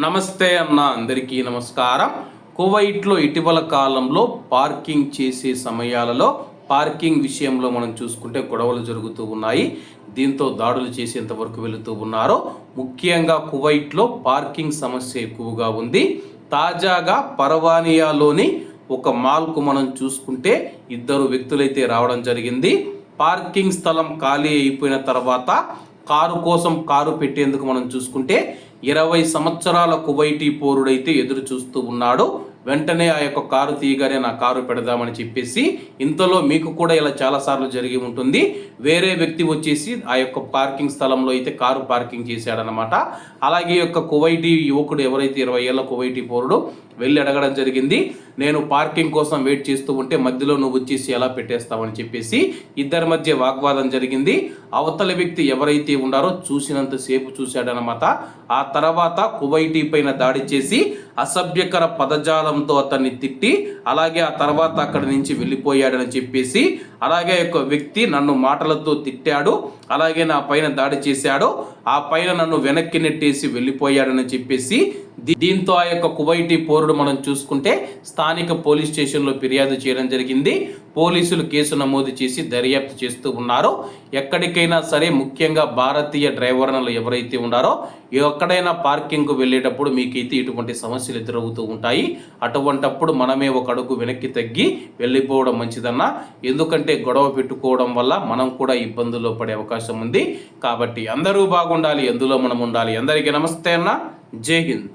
నమస్తే అన్న అందరికీ నమస్కారం. కువైట్లో ఇటీవల కాలంలో పార్కింగ్ చేసే సమయాలలో పార్కింగ్ విషయంలో మనం చూసుకుంటే గొడవలు జరుగుతూ ఉన్నాయి. దీంతో దాడులు చేసేంత వరకు వెళుతూ ఉన్నారు. ముఖ్యంగా కువైట్లో పార్కింగ్ సమస్య ఎక్కువగా ఉంది. తాజాగా పర్వానియాలోని ఒక మాల్కు మనం చూసుకుంటే ఇద్దరు వ్యక్తులైతే రావడం జరిగింది. పార్కింగ్ స్థలం ఖాళీ అయిపోయిన తర్వాత కారు కోసం కారు పెట్టేందుకు మనం చూసుకుంటే ఇరవై సంవత్సరాల కువైటీ పౌరుడైతే ఎదురు చూస్తూ ఉన్నాడు. వెంటనే ఆ యొక్క కారు తీయగానే నా కారు పెడదామని చెప్పేసి ఇంతలో మీకు కూడా ఇలా చాలాసార్లు జరిగి ఉంటుంది. వేరే వ్యక్తి వచ్చేసి ఆ యొక్క పార్కింగ్ స్థలంలో అయితే కారు పార్కింగ్ చేశాడనమాట అలాగే ఈ యొక్క కువైటీ యువకుడు ఎవరైతే ఇరవై ఏళ్ళ కువైటీ పౌరుడు వెళ్ళి అడగడం జరిగింది. నేను పార్కింగ్ కోసం వెయిట్ చేస్తూ ఉంటే మధ్యలో నువ్వు వచ్చేసి ఎలా పెట్టేస్తావని చెప్పేసి ఇద్దరి మధ్య వాగ్వాదం జరిగింది. అవతల వ్యక్తి ఎవరైతే ఉన్నారో చూసినంతసేపు చూశాడనమాట ఆ తర్వాత కువైటీ పైన దాడి చేసి అసభ్యకర పదజాలం పదజాలంతో అతన్ని తిట్టి అలాగే ఆ తర్వాత అక్కడి నుంచి వెళ్ళిపోయాడని చెప్పేసి అలాగే ఒక వ్యక్తి నన్ను మాటలతో తిట్టాడు అలాగే నా పైన దాడి చేశాడు ఆ పైన నన్ను వెనక్కి నెట్టేసి వెళ్ళిపోయాడని చెప్పేసి దీంతో ఆ యొక్క కువైటీ పౌరుడు మనం చూసుకుంటే స్థానిక పోలీస్ స్టేషన్లో ఫిర్యాదు చేయడం జరిగింది. పోలీసులు కేసు నమోదు చేసి దర్యాప్తు చేస్తూ ఉన్నారో ఎక్కడికైనా సరే ముఖ్యంగా భారతీయ డ్రైవర్లు ఎవరైతే ఉన్నారో ఎక్కడైనా పార్కింగ్కు వెళ్ళేటప్పుడు మీకైతే ఇటువంటి సమస్యలు ఎదురవుతూ ఉంటాయి. అటువంటప్పుడు మనమే ఒక అడుగు వెనక్కి తగ్గి వెళ్ళిపోవడం మంచిదన్న. ఎందుకంటే గొడవ పెట్టుకోవడం వల్ల మనం కూడా ఇబ్బందుల్లో పడే అవకాశం ఉంది. కాబట్టి అందరూ బాగుండాలి ఎందులో మనం ఉండాలి. అందరికీ నమస్తే అన్న. జై హింద్.